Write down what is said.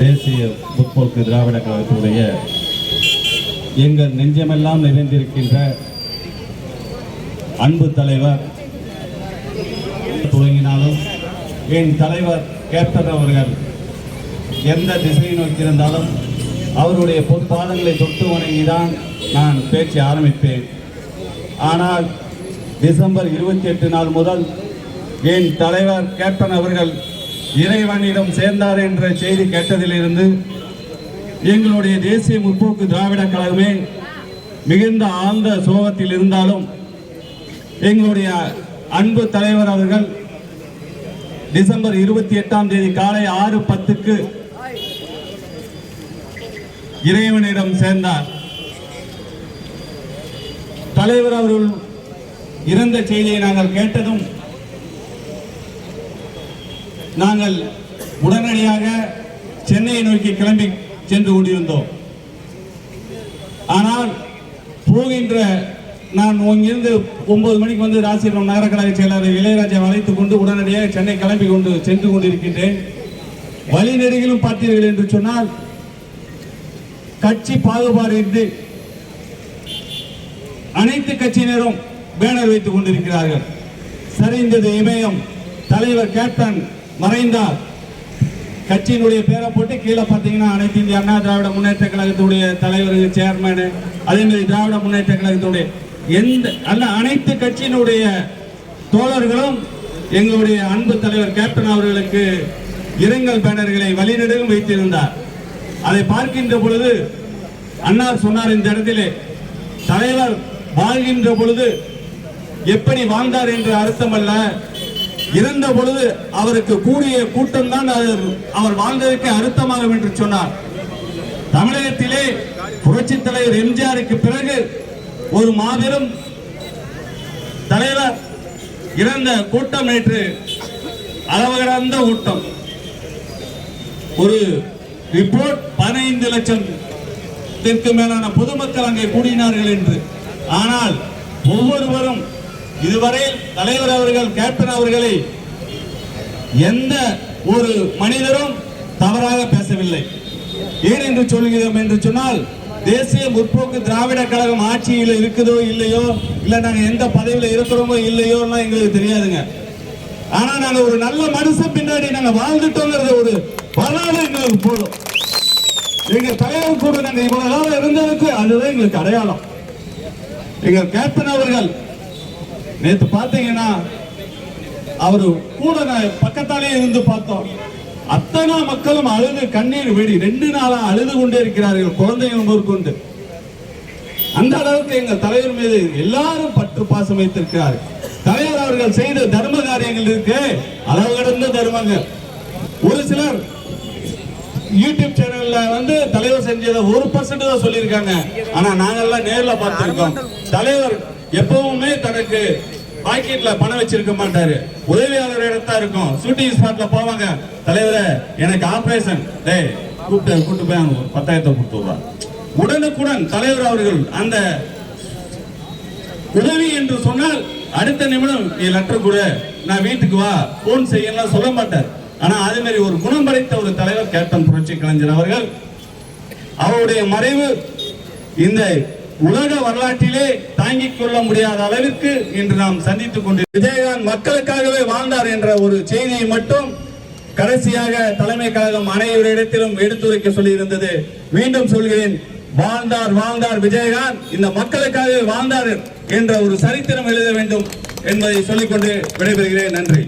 தேசிய முற்போக்கு திராவிட கழகத்துடைய எங்கள் நெஞ்சமெல்லாம் நிறைந்திருக்கின்ற அன்பு தலைவர். துவங்கினாலும் என் தலைவர் கேப்டன் அவர்கள் எந்த திசையை நோக்கியிருந்தாலும் அவருடைய பொற்பாதங்களை தொட்டு வணங்கிதான் நான் பேச்சு ஆரம்பிப்பேன். ஆனால் டிசம்பர் இருபத்தி எட்டு நாள் முதல் என் தலைவர் கேப்டன் அவர்கள் இறைவனிடம் சேர்ந்தார் என்ற செய்தி கேட்டதிலிருந்து எங்களுடைய தேசிய முற்போக்கு திராவிட கழகமே மிகுந்த ஆழ்ந்த சோகத்தில் இருந்தாலும் எங்களுடைய அன்பு தலைவர் அவர்கள் டிசம்பர் இருபத்தி எட்டாம் தேதி காலை ஆறு பத்துக்கு இறைவனிடம் சேர்ந்தார். தலைவர் அவர்கள் இறந்த செய்தியை நாங்கள் கேட்டதும் நாங்கள் உடனடியாக சென்னையை நோக்கி கிளம்பி சென்று கொண்டிருந்தோம். ஆனால் போகின்ற நான் இங்கிருந்து ஒன்பது மணிக்கு வந்து ராசிபுரம் நகர செயலாளர் இளையராஜா அழைத்துக் கொண்டு உடனடியாக சென்னை கிளம்பி கொண்டு சென்று கொண்டிருக்கின்றேன். வழி நெடுகிலும் பார்த்தீர்கள் என்று சொன்னால் கட்சி பாகுபாடு இன்றி அனைத்து கட்சியினரும் பேனர் வைத்துக் கொண்டிருக்கிறார்கள். சரிந்தது இமயம். தலைவர் கேப்டன் மறைந்தார். கட்சியினுடைய பேரை போட்டு கீழே பார்த்தீங்கன்னா அனைத்து இந்திய அண்ணா திராவிட முன்னேற்ற கழகத்துடைய தலைவர் சேர்மனு அதே மாதிரி திராவிட முன்னேற்ற கழகத்துடைய எந்த அல்ல அனைத்து கட்சியினுடைய தோழர்களும் எங்களுடைய அன்பு தலைவர் கேப்டன் அவர்களுக்கு இரங்கல் பேனர்களை வழிநெடுகும் வைத்திருந்தார். அதை பார்க்கின்ற பொழுது அன்னார் சொன்னார் இந்த இடத்திலே தலைவர் வாழ்கின்ற பொழுது எப்படி வாழ்ந்தார் என்று அர்த்தம் இருந்த பொழுது அவருக்கு கூடிய கூட்டம் தான் அவர் வாழ்ந்ததற்கு அர்த்தமாகும் என்று சொன்னார். தமிழகத்திலே புரட்சி தலைவர் எம்ஜிஆருக்கு பிறகு ஒரு மாபெரும் தலைவர் இறந்த கூட்டம் நேற்று அளவு கடந்த கூட்டம். ஒரு ரிப்போர்ட் பதினைந்து லட்சம் மேலான பொதுமக்கள் அங்கே கூடினார்கள் என்று. ஆனால் ஒவ்வொருவரும் இதுவரை தலைவர் அவர்கள் கேப்டன் அவர்களை எந்த ஒரு மனிதரும் தவறாக பேசவில்லை. ஏன் என்று சொல்கிறோம் என்று சொன்னால் தேசிய முற்போக்கு திராவிட கழகம் ஆட்சியில் இருக்குதோ இல்லையோ இல்ல நாங்கள் எந்த பதவியில் இருக்கிறோமோ இல்லையோன்னா எங்களுக்கு தெரியாதுங்க. ஆனா நாங்க ஒரு நல்ல மனுஷன் பின்னாடி நாங்க வாழ்ந்துட்டோங்கிறது ஒரு வரலாறு எங்களுக்கு போதும். எங்க தலைவர் கூட நாங்க இவ்வளவு காலம் இருந்ததுக்கு அதுதான் எங்களுக்கு அடையாளம். எங்க கேப்டன் அவர்கள் நேத்து பார்த்தீங்கன்னா அவரு கூட பக்கத்தாலே இருந்து பார்த்தோம். அத்தனை மக்களும் அழுது கண்ணீர் வெடி ரெண்டு நாளா அழுது கொண்டே இருக்கிறார்கள் குழந்தைகள் முதற்கொண்டு அந்த அளவுக்கு எங்கள் தலைவர் மீது எல்லாரும் பற்று பாசம் வைத்திருக்கிறார். தலைவர் அவர்கள் செய்த தர்ம காரியங்கள் இருக்கு அளவு கடந்த தர்மங்கள். ஒரு சிலர் யூடியூப் சேனல்ல வந்து தலைவர் செஞ்சதை ஒரு பர்சன்ட் தான் சொல்லியிருக்காங்க. ஆனா நாங்கெல்லாம் நேர்ல பார்த்திருக்கோம். தலைவர் எப்பவுமே தனக்கு பாக்கெட்ல பணம் வச்சிருக்க மாட்டாரு. உதவியாளர் இடத்தா இருக்கும். ஷூட்டிங் ஸ்பாட்ல போவாங்க. தலைவர எனக்கு ஆபரேஷன் டேய் கூப்பிட்டு கூப்பிட்டு போய் அவங்க பத்தாயிரத்தை கொடுத்து உடனுக்குடன் தலைவர் அவர்கள் அந்த உதவி என்று சொன்னால் அடுத்த நிமிடம் நீ லெட்டர் கூட நான் வீட்டுக்கு வா போன் செய்யலாம் சொல்ல மாட்டார். ஆனா அதே மாதிரி ஒரு குணம் படைத்த ஒரு தலைவர் கேப்டன் புரட்சி கலைஞர் அவர்கள் அவருடைய மறைவு இந்த உலக வரலாற்றிலே தாங்கிக் கொள்ள முடியாத அளவிற்கு இன்று நாம் சந்தித்துக் கொண்டு விஜயகாந்த் மக்களுக்காகவே வாழ்ந்தார் என்ற ஒரு செய்தியை மட்டும் கடைசியாக தலைமை கழகம் அனைவரிடத்திலும் எடுத்துரைக்க சொல்லியிருந்தது. மீண்டும் சொல்கிறேன் வாழ்ந்தார் வாழ்ந்தார் விஜயகாந்த் இந்த மக்களுக்காகவே வாழ்ந்தார் என்ற ஒரு சரித்திரம் எழுத வேண்டும் என்பதை சொல்லிக்கொண்டு விடைபெறுகிறேன். நன்றி.